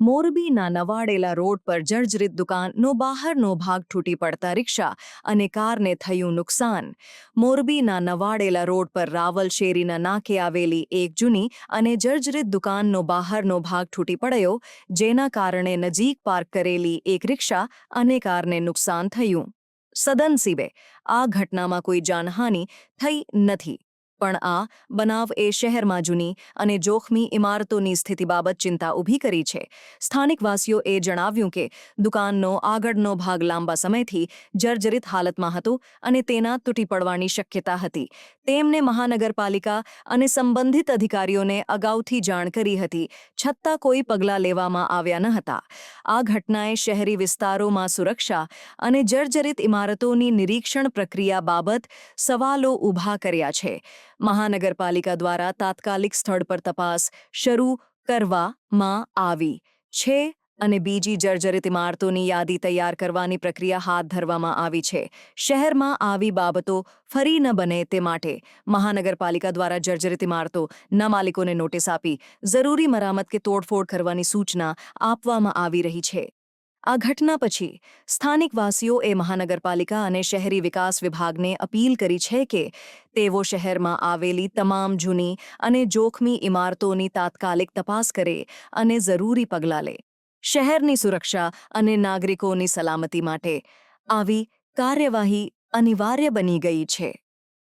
મોરબીના નવાડેલા રોડ પર જર્જરિત દુકાનનો બહારનો ભાગ તૂટી પડતા રિક્ષા અને કારને થયું નુકસાન. મોરબીના નવાડેલા રોડ પર રાવલ શેરીના નાકે આવેલી એક જૂની અને જર્જરિત દુકાનનો બહારનો ભાગ તૂટી પડ્યો, જેના કારણે નજીક પાર્ક કરેલી એક રિક્ષા અને કારને નુકસાન થયું. સદનસીબે આ ઘટનામાં કોઈ જાનહાનિ થઈ નથી. પણ આ બનાવ એ શહેરમાં જૂની અને જોખમી ઇમારતોની સ્થિતિ બાબત ચિંતા ઊભી કરી છે. સ્થાનિક વાસીઓ જણાવ્યું કે, દુકાનનો આગળનો ભાગ લાંબા સમયથી જર્જરિત હાલતમાં હતો અને તેના તૂટી પડવાની શક્યતા હતી. તેમને મહાનગરપાલિકા અને સંબંધિત અધિકારીઓને અગાઉથી જાણ કરી હતી, છતાં કોઈ પગલાં લેવામાં આવ્યા ન હતા. આ ઘટનાએ શહેરી વિસ્તારોમાં સુરક્ષા અને જર્જરિત ઇમારતોની નિરીક્ષણ પ્રક્રિયા બાબત સવાલો ઊભા કર્યા છે. મહાનગરપાલિકા દ્વારા તાત્કાલિક સ્થળ પર તપાસ શરૂ કરવામાં આવી. છે અને બીજી જર્જરિત ઇમારતોની યાદી તૈયાર કરવાની પ્રક્રિયા હાથ ધરવામાં આવી છે. શહેરમાં આવી બાબતો ફરી ન બને તે માટે મહાનગરપાલિકા દ્વારા જર્જરિત ઇમારતો ન માલિકોને નોટિસ આપી જરૂરી મરામત કે તોડફોડ કરવાની સૂચના આપવામાં આવી રહી છે. આ ઘટના પછી સ્થાનિક વાસીઓ મહાનગરપાલિકા અને શહેરી વિકાસ વિભાગને અપીલ કરી છે કે તેઓ શહેરમાં આવેલી તમામ જૂની અને જોખમી ઇમારતોની તાત્કાલિક તપાસ કરે અને જરૂરી પગલાં લે. શહેરની સુરક્ષા અને નાગરિકોની સલામતી માટે આવી કાર્યવાહી અનિવાર્ય બની ગઈ છે.